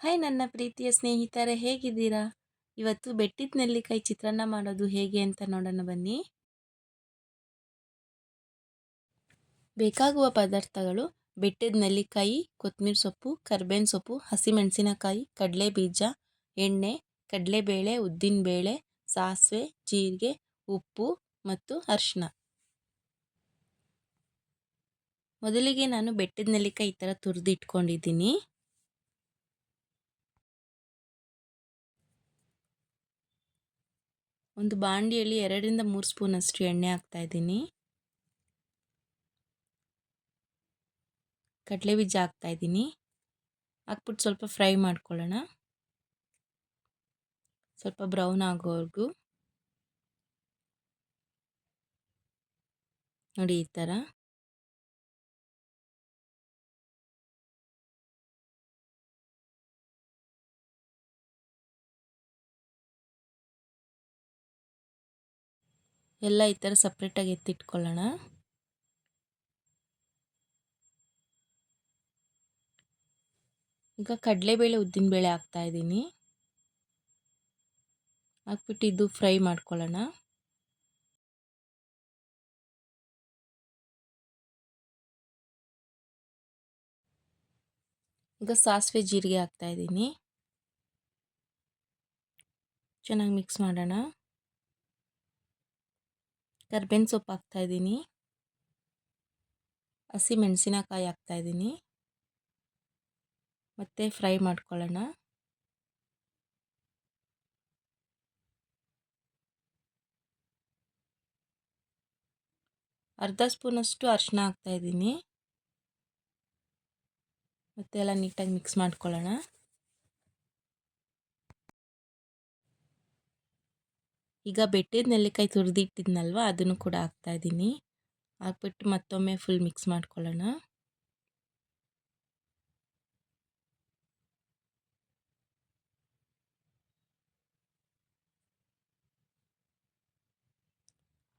Hi ನನ್ನ ಪ್ರೀತಿಯ ಸ್ನೇಹಿತರೆ, ಹೇಗಿದ್ದೀರಾ? ಇವತ್ತು ಬೆಟ್ಟಿದ ನೆಲ್ಲಿಕಾಯಿ ಚಿತ್ರಾನ್ನ ಮಾಡೋದು ಹೇಗೆ ಅಂತ ನೋಡೋಣ ಬನ್ನಿ. ಬೇಕಾಗುವ ಪದಾರ್ಥಗಳು ಬೆಟ್ಟದ ನೆಲ್ಲಿಕಾಯಿ ಕೊತ್ತಂಬರಿ ಸೊಪ್ಪು ಕರ್ಬೇವಿನ ಸೊಪ್ಪು, ಹಸಿಮೆಣಸಿನಕಾಯಿ ಕಡಲೆ ಬೀಜ ಎಣ್ಣೆ, ಕಡಲೆಬೇಳೆ, ಉದ್ದಿನಬೇಳೆ, ಸಾಸಿವೆ, ಜೀರಿಗೆ, ಉಪ್ಪು ಮತ್ತು ಅರಿಶಿನ ಮೊದಲಿಗೆ ನಾನು ಬೆಟ್ಟದ ನೆಲ್ಲಿಕಾಯಿ ಈ ಥರ ತುರಿದು ಒಂದು ಬಾಂಡಿಯಲ್ಲಿ ಎರಡರಿಂದ ಮೂರು ಸ್ಪೂನಷ್ಟು ಎಣ್ಣೆ ಹಾಕ್ತಾ ಇದ್ದೀನಿ ಕಡಲೆ ಬೀಜ ಹಾಕ್ತಾ ಇದ್ದೀನಿ ಹಾಕ್ಬಿಟ್ಟು ಸ್ವಲ್ಪ ಫ್ರೈ ಮಾಡ್ಕೊಳ್ಳೋಣ. ಸ್ವಲ್ಪ ಬ್ರೌನ್ ಆಗೋವರೆಗೂ. ನೋಡಿ ಈ ಥರ. ಎಲ್ಲ ಈ ಥರ ಸಪ್ರೇಟಾಗಿ ಎತ್ತಿಟ್ಕೊಳ್ಳೋಣ. ಈಗ ಕಡಲೆಬೇಳೆ ಉದ್ದಿನಬೇಳೆ ಹಾಕ್ತಾ ಇದ್ದೀನಿ. ಹಾಕ್ಬಿಟ್ಟು ಇದು ಫ್ರೈ ಮಾಡ್ಕೊಳ್ಳೋಣ. ಈಗ ಸಾಸಿವೆ ಜೀರಿಗೆ ಹಾಕ್ತಾ ಇದ್ದೀನಿ. ಚೆನ್ನಾಗಿ ಮಿಕ್ಸ್ ಮಾಡೋಣ. ಕರ್ಬೇವಿನ ಸೊಪ್ಪು ಹಾಕ್ತಾಯಿದ್ದೀನಿ ಹಸಿ ಮೆಣಸಿನಕಾಯಿ ಹಾಕ್ತಾಯಿದ್ದೀನಿ ಮತ್ತು ಫ್ರೈ ಮಾಡ್ಕೊಳ್ಳೋಣ. ಅರ್ಧ ಸ್ಪೂನಷ್ಟು ಅರಿಶಿನ ಹಾಕ್ತಾಯಿದ್ದೀನಿ ಮತ್ತೆ ಎಲ್ಲ ನೀಟಾಗಿ ಮಿಕ್ಸ್ ಮಾಡ್ಕೊಳ್ಳೋಣ. ಈಗ ಬೆಟ್ಟದ ನೆಲ್ಲಿಕಾಯಿ ತುರಿದಿಟ್ಟಿದ್ನಲ್ವ, ಅದನ್ನು ಕೂಡ ಹಾಕ್ತಾಯಿದ್ದೀನಿ ಹಾಕ್ಬಿಟ್ಟು ಮತ್ತೊಮ್ಮೆ ಫುಲ್ ಮಿಕ್ಸ್ ಮಾಡ್ಕೊಳ್ಳೋಣ.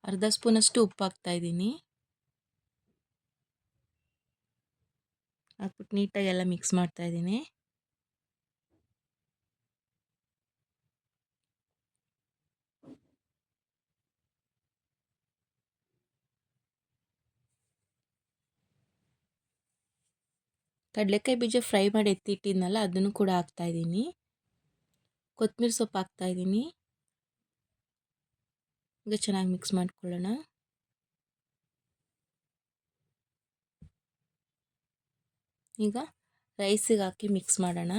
ಅರ್ಧ ಸ್ಪೂನಷ್ಟು ಉಪ್ಪು ಹಾಕ್ತಾಯಿದ್ದೀನಿ ಹಾಕ್ಬಿಟ್ಟು ನೀಟಾಗಿ ಎಲ್ಲ ಮಿಕ್ಸ್ ಮಾಡ್ತಾಯಿದ್ದೀನಿ ಕಡಲೆಕಾಯಿ ಬೀಜ ಫ್ರೈ ಮಾಡಿ ಎತ್ತಿಟ್ಟಿದ್ನಲ್ಲ, ಅದನ್ನು ಕೂಡ ಹಾಕ್ತಾಯಿದ್ದೀನಿ ಕೊತ್ತಂಬರಿ ಸೊಪ್ಪು ಹಾಕ್ತಾಯಿದ್ದೀನಿ ಈಗ ಚೆನ್ನಾಗಿ ಮಿಕ್ಸ್ ಮಾಡ್ಕೊಳ್ಳೋಣ. ಈಗ ರೈಸಿಗೆ ಹಾಕಿ ಮಿಕ್ಸ್ ಮಾಡೋಣ.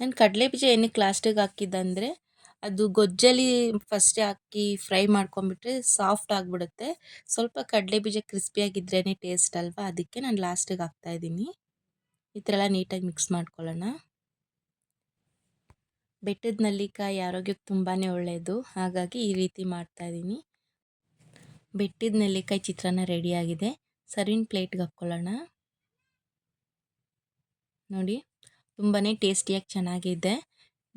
ನಾನು ಕಡಲೆ ಬೀಜ ಏನಕ್ಕೆ ಲಾಸ್ಟಿಗೆ ಹಾಕಿದ್ದಂದರೆ ಅದು ಗೊಜ್ಜಲ್ಲಿ ಫಸ್ಟೇ ಹಾಕಿ ಫ್ರೈ ಮಾಡ್ಕೊಂಬಿಟ್ರೆ ಸಾಫ್ಟ್ ಆಗಿಬಿಡುತ್ತೆ. ಸ್ವಲ್ಪ ಕಡಲೆ ಬೀಜ ಕ್ರಿಸ್ಪಿಯಾಗಿದ್ರೇ ಟೇಸ್ಟ್ ಅಲ್ವಾ? ಅದಕ್ಕೆ ನಾನು ಲಾಸ್ಟಿಗೆ ಹಾಕ್ತಾಯಿದ್ದೀನಿ ಈ ಥರ ಎಲ್ಲ ನೀಟಾಗಿ ಮಿಕ್ಸ್ ಮಾಡ್ಕೊಳ್ಳೋಣ. ಬೆಟ್ಟದ ನಲ್ಲಿಕಾಯಿ ಆರೋಗ್ಯಕ್ಕೆ ತುಂಬಾ ಒಳ್ಳೆಯದು ಹಾಗಾಗಿ ಈ ರೀತಿ ಮಾಡ್ತಾಯಿದ್ದೀನಿ ಬೆಟ್ಟದ ನೆಲ್ಲಿಕಾಯಿ ಚಿತ್ರಾನ್ನ ರೆಡಿಯಾಗಿದೆ ಸರ್ವಿನ ಪ್ಲೇಟ್ಗೆ ಹಾಕ್ಕೊಳ್ಳೋಣ. ನೋಡಿ ತುಂಬಾ ಟೇಸ್ಟಿಯಾಗಿ ಚೆನ್ನಾಗಿದೆ.